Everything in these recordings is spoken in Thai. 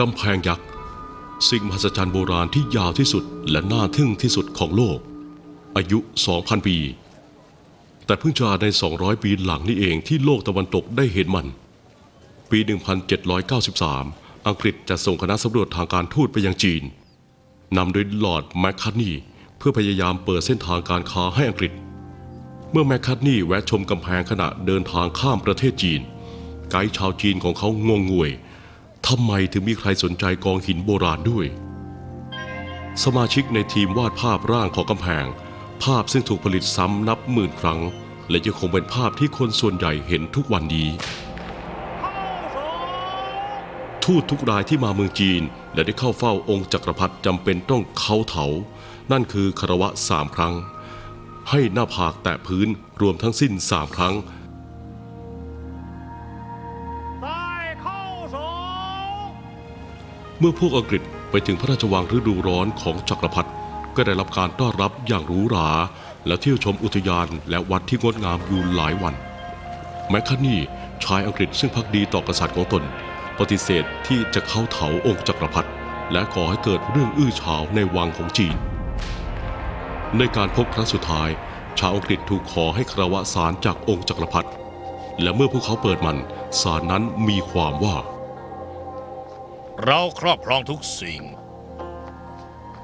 กำแพงยักษ์ สิ่งมหัศจรรย์โบราณที่ยาวที่สุดและน่าทึ่งที่สุดของโลก อายุ 2,000 ปี แต่เพิ่งจะใน 200 ปีหลังนี้เองที่โลกตะวันตกได้เห็นมัน ปี 1793 อังกฤษจะส่งคณะสำรวจทางการทูตไปยังจีนนำโดยลอร์ดแมคคัตนีเพื่อพยายามเปิดเส้นทางการค้าให้อังกฤษ เมื่อแมคคัตนีแวะชมกำแพงขณะเดินทางข้ามประเทศจีน ไกด์ชาวจีนของเขางงงวย ทำไมถึงมีใครสนใจกองหินโบราณด้วย สมาชิกในทีมวาดภาพร่างของกำแพง ภาพซึ่งถูกผลิตซ้ำนับหมื่นครั้ง และยังคงเป็นภาพที่คนส่วนใหญ่เห็นทุกวันนี้ ทูตทุกรายที่มาเมืองจีน และได้เข้าเฝ้าองค์จักรพรรดิจำเป็นต้องเขาเถา นั่นคือคารวะสามครั้ง ให้หน้าผากแตะพื้นรวมทั้งสิ้นสามครั้ง เมื่อพวกอังกฤษไปถึงพระราชวังฤดูร้อนของจักรพรรดิก็ได้รับการต้อนรับอย่างหรูหรา และเที่ยวชมอุทยานและวัดที่งดงามอยู่หลายวัน แมคคานี่ชายอังกฤษซึ่งพักดีต่อกษัตริย์ของตน ปฏิเสธที่จะเข้าเถาองค์จักรพรรดิและก่อให้เกิดเรื่องอื้อฉาวในวังของจีน ในการพบครั้งสุดท้าย ชาวอังกฤษถูกขอให้คารวะสารจากองค์จักรพรรดิและเมื่อพวกเขาเปิดมันสารนั้นมีความว่า เราครอบครองทุกสิ่ง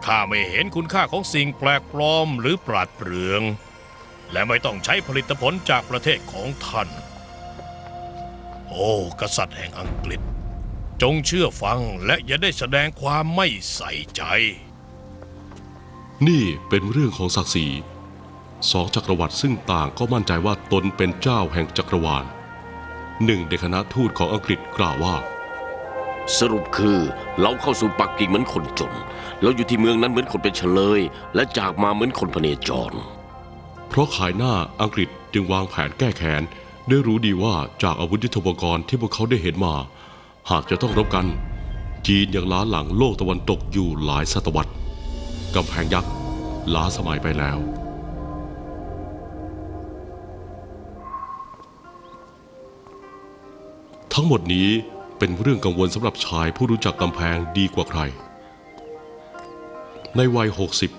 ข้าไม่เห็นคุณค่าของสิ่งแปลกปลอมหรือปราดเปรื่อง และไม่ต้องใช้ผลิตผลจากประเทศของท่าน โอ้ กษัตริย์แห่งอังกฤษ จงเชื่อฟังและอย่าได้แสดงความไม่ใส่ใจ นี่เป็นเรื่องของศักดิ์ศรีสองจักรวรรดิซึ่งต่างก็มั่นใจว่าตนเป็นเจ้าแห่งจักรวาลหนึ่งในคณะทูตของอังกฤษกล่าวว่า สรุปคือเราเข้าสู่ปักกิ่งเหมือนคนจน เราอยู่ที่เมืองนั้นเหมือนคนเป็นเฉลย และจากมาเหมือนคนพเนจร เพราะขายหน้าอังกฤษจึงวางแผนแก้แค้นด้วยรู้ดีว่าจากอาวุธยุทโธปกรณ์ที่พวกเขาได้เห็นมา หากจะต้องรบกัน จีนยังล้าหลังโลกตะวันตกอยู่หลายศตวรรษกำแพงยักษ์ล้าสมัยไปแล้วทั้งหมดนี้ เป็นเรื่องกังวลสำหรับชายผู้รู้จักกำแพงดีกว่าใคร ในวัย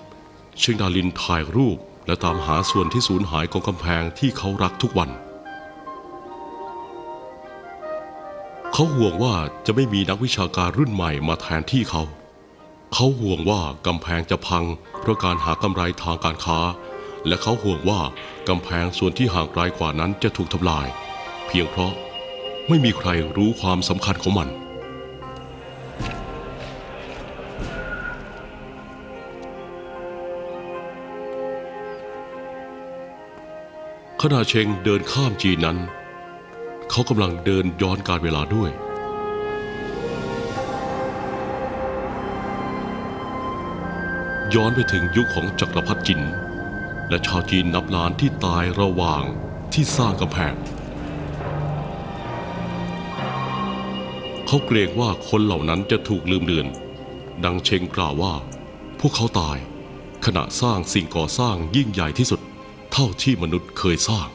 60เชิงดาลินถ่ายรูปและตามหาส่วนที่สูญหายของกำแพงที่เขารักทุกวัน เขาห่วงว่าจะไม่มีนักวิชาการรุ่นใหม่มาแทนที่เขา เขาห่วงว่ากำแพงจะพัง เพราะการหากำไรทางการค้า และเขาห่วงว่ากำแพงส่วนที่ห่างไกลกว่านั้นจะถูกทำลาย เพียงเพราะ ไม่มีใครรู้ความสำคัญของมัน ขณะเชงเดินข้ามจีนนั้น เขากำลังเดินย้อนการเวลาด้วยย้อนไปถึงยุคของจักรพรรดิจิน และชาวจีนนับล้านที่ตายระหว่างที่สร้างกำแพง เขาเกรงว่าคนเหล่านั้นจะถูกลืมเลือน ดังเชงกล่าวว่า พวกเขาตาย ขณะสร้างสิ่งก่อสร้างยิ่งใหญ่ที่สุด เท่าที่มนุษย์เคยสร้าง